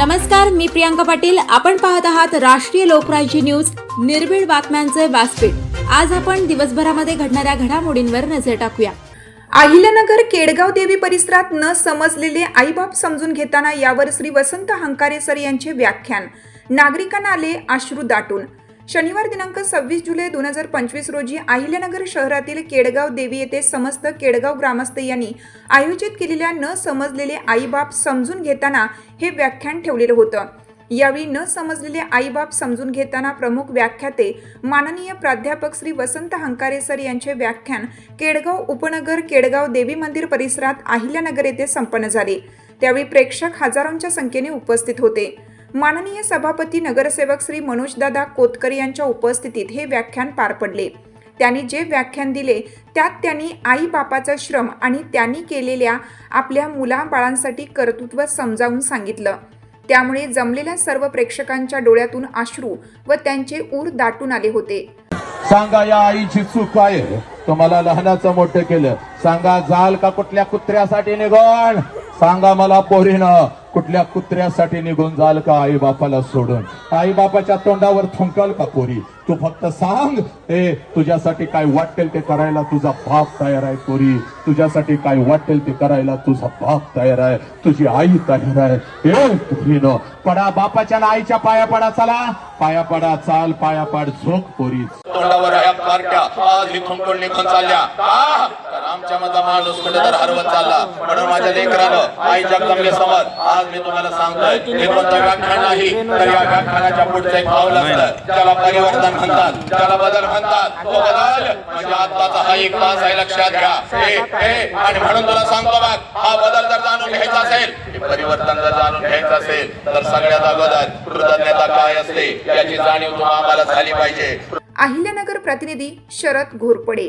नमस्कार मी प्रियांका पाटील. आपण पाहत आहात राष्ट्रीय लोकराज्य न्यूज. निर्भीड बातम्यांचे व्यासपीठ. आज आपण दिवसभरामध्ये घडणाऱ्या घडामोडींवर नजर टाकूया. अहिल्यानगर केडगाव देवी परिसरात न समजलेले आईबाप समजून घेताना यावर श्री वसंत हंकारे सर यांचे व्याख्यान. नागरिकांना आले अश्रू दाटून. शनिवार दिनांक सव्वीस जुलै दोन हजार पंचवीस रोजी अहिल्यानगर शहरातील केडगाव देवी येथे समस्त केडगाव ग्रामस्थ यांनी आयोजित केलेल्या न समजलेले आईबाप समजून घेताना हे व्याख्यान ठेवलेलं होतं. यावेळी न समजलेले आईबाप समजून घेताना प्रमुख व्याख्याते माननीय प्राध्यापक श्री वसंत हंकारे सर यांचे व्याख्यान केडगाव उपनगर केडगाव देवी मंदिर परिसरात अहिल्यानगर येथे संपन्न झाले. त्यावेळी प्रेक्षक हजारोंच्या संख्येने उपस्थित होते. माननीय सभापती नगरसेवक श्री मनोजदादा कोतकर यांच्या उपस्थितीत हे व्याख्यान पार पडले. त्यांनी जे व्याख्यान दिले त्यात त्यांनी आई बापाचा श्रम आणि त्यांनी केलेल्या आपल्या मुलाबाळांसाठी कर्तृत्व समजावून सांगितलं. त्यामुळे जमलेल्या सर्व प्रेक्षकांच्या डोळ्यातून अश्रू व त्यांचे ऊर दाटून आले होते. सांगा या आईची चूक आहे. तुम्हाला लहानाचं मोठं केलं. सांगा जाल का कुठल्या कुत्र्यासाठी निघून? सांगा मला पोरीनं कुठल्या कुत्र्यासाठी निघून जाल का आई बापाला सोडून? आई बापाच्या तोंडावर थुंकल का पोरी? तू फक्त सांग ए तुझ्यासाठी काय वाटेल ते करायला तुझा बाप तयार आहे पोरी. तुझ्यासाठी काय वाटेल ते करायला तुझा बाप तयार आहे. तुझी आई तयार आहे. ए पोरीनं पडा बापाच्या ना आईच्या पाया पडा चला. पाया पडा चाल पाया पाड झोक पोरी. तोंडावर आज निघून चालल्या. तर आमच्या मधला माणूस कुठे तर हरवत चालला. म्हणून माझ्या लेकरानं आई जगदंबे समोर आज मी तुम्हाला सांगतोय हे कोणतं व्याख्यान नाही तर या व्याख्यानाच्या पुढचं एक पाऊल असतं. त्याला परिवर्तन म्हणतात त्याला बदल म्हणतात तो बदल म्हणजे आत्ताचा हा एक तास आहे लक्षात घ्या. हे हे आणि म्हणून तुला सांगतो बघ हा बदल जर जाणून घ्यायचा असेल हे परिवर्तन जर जाणून घ्यायचं असेल तर सगळ्यात अगोदर कृतज्ञता काय असते याची जाणीव तुम्हाला आम्हाला झाली पाहिजे. अहिल्यानगर प्रतिनिधी शरद घोरपडे.